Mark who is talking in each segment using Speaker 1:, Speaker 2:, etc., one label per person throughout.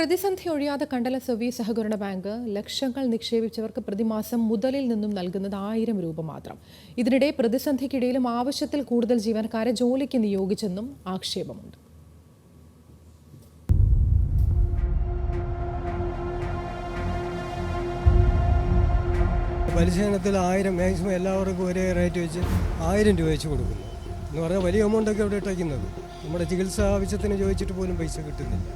Speaker 1: പ്രതിസന്ധി ഒഴിയാതെ കണ്ടല സർവീസ് സഹകരണ ബാങ്ക് ലക്ഷങ്ങൾ നിക്ഷേപിച്ചവർക്ക് പ്രതിമാസം മുതലിൽ നിന്നും നൽകുന്നത് ആയിരം രൂപ മാത്രം. ഇതിനിടെ പ്രതിസന്ധിക്കിടയിലും ആവശ്യത്തിൽ കൂടുതൽ ജീവനക്കാരെ ജോലിക്ക് നിയോഗിച്ചെന്നും ആക്ഷേപമുണ്ട്.
Speaker 2: പലിശ ആയിരം മാക്സിമം എല്ലാവർക്കും ഒരേ റേറ്റ് വെച്ച് ആയിരം രൂപ വെച്ച് കൊടുക്കുന്നു. എന്ന് പറഞ്ഞാൽ വലിയ എമൗണ്ടൊക്കെ ഇവിടെ ഇട്ടേക്കുന്നത്. നമ്മുടെ ചികിത്സാ ആവശ്യത്തിന് ചോദിച്ചിട്ട് പോലും പൈസ കിട്ടുന്നില്ല.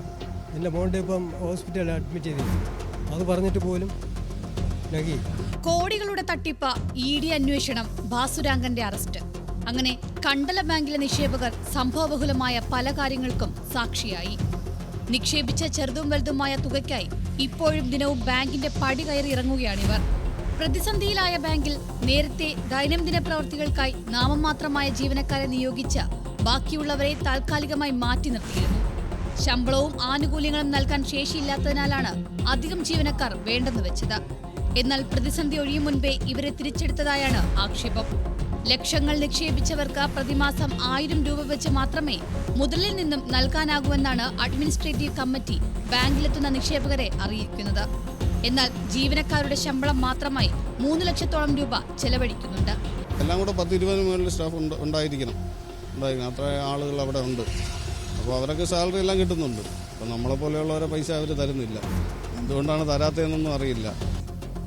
Speaker 2: എന്റെ മോണ്ട് ഇപ്പം ഹോസ്പിറ്റലിൽ അഡ്മിറ്റ് ചെയ്തിട്ടുണ്ട് അത് പറഞ്ഞിട്ട് പോലും
Speaker 3: കോടികളുടെ തട്ടിപ്പ് ഇ ഡി അന്വേഷണം ബാസുരാങ്കന്റെ അറസ്റ്റ്. അങ്ങനെ കണ്ടല ബാങ്കിലെ നിക്ഷേപകർ സംഭവബഹുലമായ പല കാര്യങ്ങൾക്കും സാക്ഷിയായി. നിക്ഷേപിച്ച ചെറുതും വലുതുമായ തുകയ്ക്കായി ഇപ്പോഴും ദിനവും ബാങ്കിന്റെ പടി കയറി ഇറങ്ങുകയാണിവർ. പ്രതിസന്ധിയിലായ ബാങ്കിൽ നേരത്തെ ദൈനംദിന പ്രവർത്തികൾക്കായി നാമമാത്രമായ ജീവനക്കാരെ നിയോഗിച്ച ബാക്കിയുള്ളവരെ താൽക്കാലികമായി മാറ്റി നിർത്തിയിരുന്നു. ശമ്പളവും ആനുകൂല്യങ്ങളും നൽകാൻ ശേഷിയില്ലാത്തതിനാലാണ് അധികം ജീവനക്കാർ വേണ്ടെന്ന് വെച്ചത്. എന്നാൽ പ്രതിസന്ധി ഒഴിയും മുൻപേ ഇവരെ തിരിച്ചെടുത്തതായാണ് ആക്ഷേപം. ലക്ഷങ്ങൾ നിക്ഷേപിച്ചവർക്ക് പ്രതിമാസം ആയിരം രൂപ വെച്ച് മാത്രമേ മുതലിൽ നിന്നും നൽകാനാകൂവെന്നാണ് അഡ്മിനിസ്ട്രേറ്റീവ് കമ്മിറ്റി ബാങ്കിലെത്തുന്ന നിക്ഷേപകരെ അറിയിക്കുന്നത്. എന്നാൽ ജീവനക്കാരുടെ ശമ്പളം മാത്രമായി മൂന്ന് ലക്ഷത്തോളം രൂപ ചെലവഴിക്കുന്നുണ്ട്.
Speaker 4: എല്ലാം കൂടെ പത്ത് ഇരുപതിന് മുകളിൽ സ്റ്റാഫ് ഉണ്ട് ഉണ്ടായിരിക്കണം. ഉണ്ടായിരിക്കണം. അത്ര ആളുകൾ അവിടെ ഉണ്ട്. അപ്പോൾ അവരൊക്കെ സാലറി എല്ലാം കിട്ടുന്നുണ്ട്. അപ്പോൾ നമ്മളെ പോലെയുള്ളവരെ പൈസ അവർ തരുന്നില്ല. എന്തുകൊണ്ടാണ് തരാത്തതെന്നൊന്നും അറിയില്ല.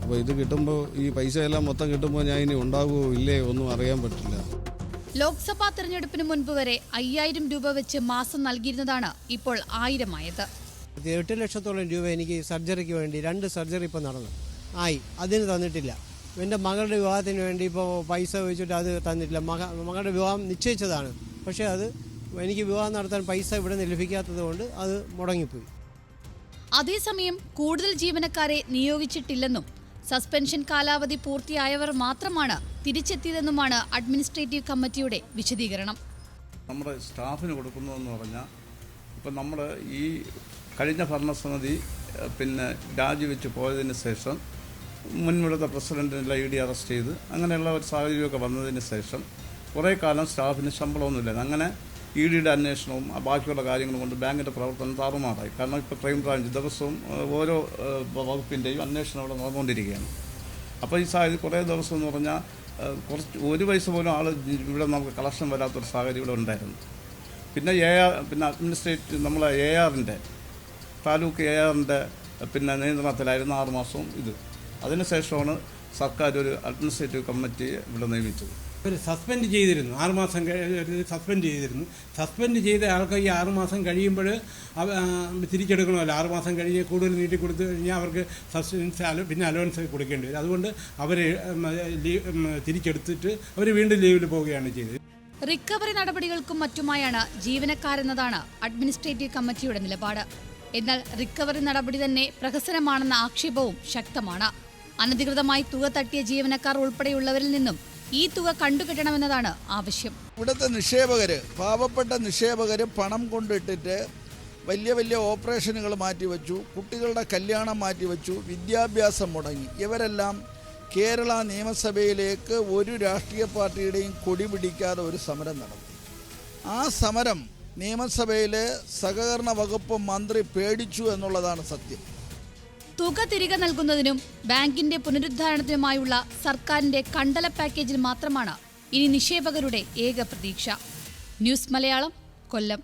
Speaker 4: അപ്പോൾ ഇത് കിട്ടുമ്പോൾ ഈ പൈസ എല്ലാം മൊത്തം കിട്ടുമ്പോൾ ഞാൻ ഇനി ഉണ്ടാകുമോ ഇല്ലേ ഒന്നും അറിയാൻ പറ്റില്ല.
Speaker 3: ലോക്സഭാ തെരഞ്ഞെടുപ്പിന് മുൻപ് വരെ അയ്യായിരം രൂപ വെച്ച് മാസം നൽകിയിരുന്നതാണ് ഇപ്പോൾ ആയിരമായത്.
Speaker 5: എട്ട് ലക്ഷത്തോളം രൂപ എനിക്ക് സർജറിക്ക് വേണ്ടി രണ്ട് സർജറി ഇപ്പോൾ നടന്നു. ആയി. അതിന് തന്നിട്ടില്ല. എന്റെ മകളുടെ വിവാഹത്തിന് വേണ്ടി ഇപ്പോൾ പൈസ വെച്ചിട്ട് അത് തന്നിട്ടില്ല. മക മകളുടെ വിവാഹം നിശ്ചയിച്ചതാണ്. പക്ഷേ അത് എനിക്ക് വിവാഹം നടത്താൻ പൈസ ഇവിടെ നിന്ന് ലഭിക്കാത്തത് കൊണ്ട് അത് മുടങ്ങിപ്പോയി.
Speaker 3: അതേസമയം കൂടുതൽ ജീവനക്കാരെ നിയോഗിച്ചിട്ടില്ലെന്നും സസ്പെൻഷൻ കാലാവധി പൂർത്തിയായവർ മാത്രമാണ് തിരിച്ചെത്തിയതെന്നുമാണ് അഡ്മിനിസ്ട്രേറ്റീവ് കമ്മിറ്റിയുടെ വിശദീകരണം.
Speaker 6: നമ്മുടെ സ്റ്റാഫിന് കൊടുക്കുന്നതെന്ന് പറഞ്ഞാൽ ഇപ്പം നമ്മൾ ഈ കഴിഞ്ഞ ഭരണസമിതി പിന്നെ രാജിവെച്ച് പോയതിന് ശേഷം മുൻവിടുത്തെ പ്രസിഡന്റിനെല്ലാം ഇ ഡി അറസ്റ്റ് ചെയ്ത് അങ്ങനെയുള്ള ഒരു സാഹചര്യമൊക്കെ വന്നതിന് ശേഷം കുറേ കാലം സ്റ്റാഫിന് ശമ്പളമൊന്നുമില്ല അങ്ങനെ ഇ ഡിയുടെ അന്വേഷണവും ബാക്കിയുള്ള കാര്യങ്ങളും കൊണ്ട് ബാങ്കിന്റെ പ്രവർത്തനം താറുമാറായി. കാരണം ഇപ്പോൾ ക്രൈം ബ്രാഞ്ച് ദിവസവും ഓരോ വകുപ്പിന്റെയും അന്വേഷണം ഇവിടെ നടന്നുകൊണ്ടിരിക്കുകയാണ്. അപ്പോൾ ഈ സാഹചര്യം കുറേ ദിവസം എന്ന് പറഞ്ഞാൽ കുറച്ച് ഒരു പൈസ പോലും ആൾ ഇവിടെ നമുക്ക് കളക്ഷൻ വരാത്തൊരു സാഹചര്യം ഇവിടെ ഉണ്ടായിരുന്നു. പിന്നെ എ ആർ പിന്നെ അഡ്മിനിസ്ട്രേറ്റ് നമ്മളെ എ ആറിന്റെ താലൂക്ക് എ ആറിന്റെ പിന്നെ നിയന്ത്രണത്തിലായിരുന്നു ആറ് മാസവും ഇത്. അതിനുശേഷമാണ് സർക്കാർ ഒരു അഡ്മിനിസ്ട്രേറ്റീവ് കമ്മിറ്റി ഇവിടെ നിയമിച്ചത്.
Speaker 7: ഇവർ സസ്പെൻഡ് ചെയ്തിരുന്നു. ആറുമാസം സസ്പെൻഡ് ചെയ്തിരുന്നു. സസ്പെൻഡ് ചെയ്ത ആൾക്ക് ഈ ആറുമാസം കഴിയുമ്പോൾ തിരിച്ചെടുക്കണമല്ലോ. ആറുമാസം കഴിഞ്ഞ് കൂടുതൽ നീട്ടി കൊടുത്തു കഴിഞ്ഞാൽ അവർക്ക് സബ്സിഡൻസ് അലോ പിന്നെ അലവൻസ് കൊടുക്കേണ്ടി വരും. അതുകൊണ്ട് അവർ തിരിച്ചെടുത്തിട്ട് അവർ വീണ്ടും ലീവിൽ പോവുകയാണ് ചെയ്തത്.
Speaker 3: റിക്കവറി നടപടികൾക്കും മറ്റുമായാണ് ജീവനക്കാരെന്നതാണ് അഡ്മിനിസ്ട്രേറ്റീവ് കമ്മിറ്റിയുടെ നിലപാട്. എന്നാൽ റിക്കവറി നടപടി തന്നെ പ്രഹസനമാണെന്ന ആക്ഷേപവും ശക്തമാണ്. അനധികൃതമായി തുക തട്ടിയ ജീവനക്കാർ ഉൾപ്പെടെയുള്ളവരിൽ നിന്നും ഈ തുക കണ്ടുകിട്ടണമെന്നതാണ് ആവശ്യം.
Speaker 8: ഇവിടുത്തെ നിക്ഷേപകര് പാവപ്പെട്ട നിക്ഷേപകര് പണം കൊണ്ടിട്ടിട്ട് വലിയ വലിയ ഓപ്പറേഷനുകൾ മാറ്റിവെച്ചു കുട്ടികളുടെ കല്യാണം മാറ്റിവെച്ചു വിദ്യാഭ്യാസം മുടങ്ങി. ഇവരെല്ലാം കേരള നിയമസഭയിലേക്ക് ഒരു രാഷ്ട്രീയ പാർട്ടിയുടെയും കൊടി പിടിക്കാതെ ഒരു സമരം നടത്തി. ആ സമരം നിയമസഭയിലെ സഹകരണ വകുപ്പ് മന്ത്രി പേടിച്ചു എന്നുള്ളതാണ് സത്യം.
Speaker 3: തുക തിരികെ നൽകുന്നതിനും ബാങ്കിന്റെ പുനരുദ്ധാരണത്തിനുമായുള്ള സർക്കാരിന്റെ കണ്ടല പാക്കേജിൽ മാത്രമാണ് ഇനി നിക്ഷേപകരുടെ ഏക പ്രതീക്ഷ. ന്യൂസ് മലയാളം കൊല്ലം.